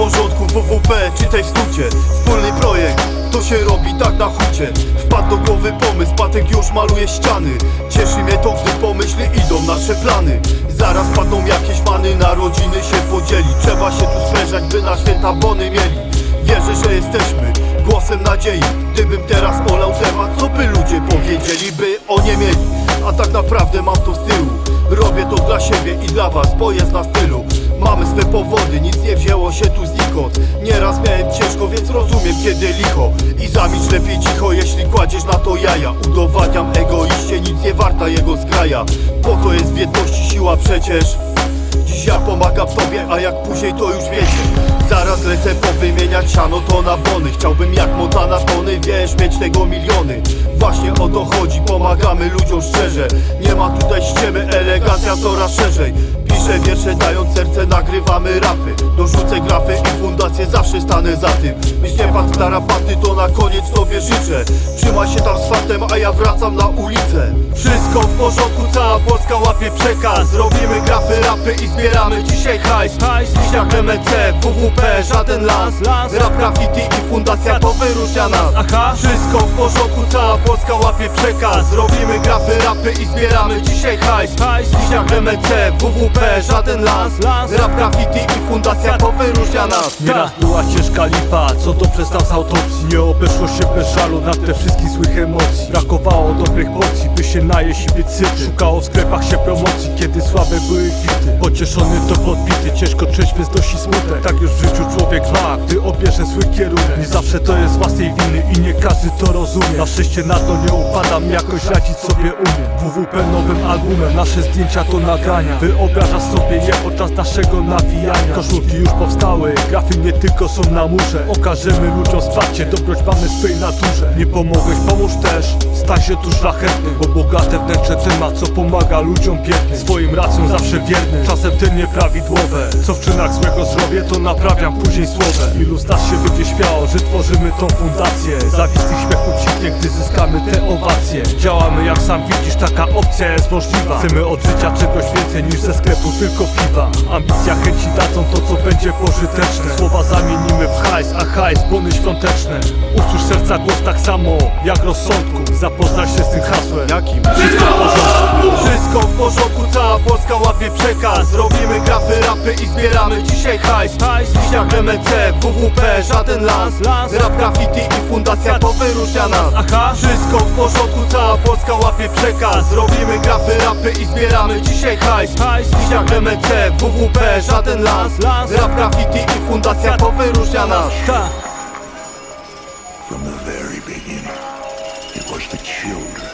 porządku, WWP, czytaj w skrócie. Wspólny projekt, to się robi tak na chucie Wpadł do głowy pomysł, Patek już maluje ściany. Cieszy mnie to, gdy pomyśli idą nasze plany. Zaraz padną jakieś many, na rodziny się podzieli. Trzeba się tu sprężać, by na święta bony mieli. Wierzę, że jesteśmy głosem nadziei. Gdybym teraz olał temat, co by ludzie powiedzieli By o nie mieli, a tak naprawdę mam to z tyłu. Robię to dla siebie i dla was, bo jest na stylu Mamy swe powody, nic nie wzięło się tu znikąd. Nieraz miałem ciężko, więc rozumiem kiedy licho. I zamilcz lepiej cicho, jeśli kładziesz na to jaja. Udowadniam egoiście, nic nie warta jego zgraja. Po to jest w jedności siła przecież. Dziś ja pomagam tobie, a jak później to już wiecie. Zaraz lecę powymieniać siano to na bony. Chciałbym jak Montana Tony, wiesz, mieć tego miliony. Właśnie o to chodzi, pomagamy ludziom szczerze. Nie ma tutaj ściemy, elegancja coraz szerzej Piszę wiersze, dając serce, nagrywamy rapy. Dorzucę grafy i fundację, zawsze stanę za tym. Byś nie padł w tarapaty, to na koniec tobie życzę. Trzymaj się tam z fantem, a ja wracam na ulicę. Wszystko w porządku, cała Polska łapie przekaz. Robimy grafy, rapy i zbieramy dzisiaj hajs. Liśniak MLC, WWP, żaden las. Rap graffiti i fundacja to wyróżnia nas. Aha. Wszystko w porządku, cała Polska łapie przekaz. Robimy grafy, rapy i zbieramy dzisiaj hajs. Liśniak MLC, WWP, żaden las Las. Rap graffiti i fundacja to wyróżnia nas. Nieraz była ciężka lipa, co to przestał z autopsji. Nie obeszło się bez żalu na te wszystkich złych emocji. Brakowało dobrych porcji, by się najeść i być syty Szukało w sklepach się promocji, kiedy słabe były kwity. Pocieszony to podbity, ciężko trzeźwy znosi smutek. Tak już w życiu człowiek ma, gdy obierze zły kierunek. Nie zawsze to jest własnej winy i nie każdy to rozumie. Na szczęście na to nie upadam, jakoś radzić sobie umiem. WWP nowym albumem, nasze zdjęcia to nagrania. Wyobrażasz sobie je podczas naszego nawijania. Koszulki już powstały, grafy nie tylko są na murze. Okażemy ludziom wsparcie, dobroć mamy swej naturze. Nie pomogłeś, pomóż też, stań się tu szlachetny. Bo bogate wnętrze temat, co pomaga ludziom biednym. Swoim racjom zawsze wierny, czasem te nieprawidłowe. Co w czynach złego zrobię, to naprawiam później słowem Ilu z nas się będzie śmiało, że tworzymy tą fundację? Zawisty śmiech ucichnie, gdy zyskamy te owacje. Działamy jak sam widzisz, taka opcja jest możliwa. Chcemy od życia czegoś więcej niż ze sklepu tylko piwa. Ambicja chęci dadzą to co będzie pożyteczne. Słowa zamienimy w hajs, a hajs bony świąteczne. Usłysz serca głos tak samo jak rozsądku. Zapoznaj się z tym hasłem. Jakim? Wszystko Wszystko w porządku, cała Polska łapie przekaz. Robimy grafy, rapy i zbieramy dzisiaj hajs. Liśniak MLC, WWP, żaden las. Rap graffiti i fundacja to wyróżnia nas. Aha. Wszystko w porządku, cała Polska łapie przekaz. Robimy grafy, rapy i zbieramy dzisiaj hajs. Liśniak MLC, WWP, żaden las. Rap graffiti i fundacja to wyróżnia nas. From the very beginning, it was the children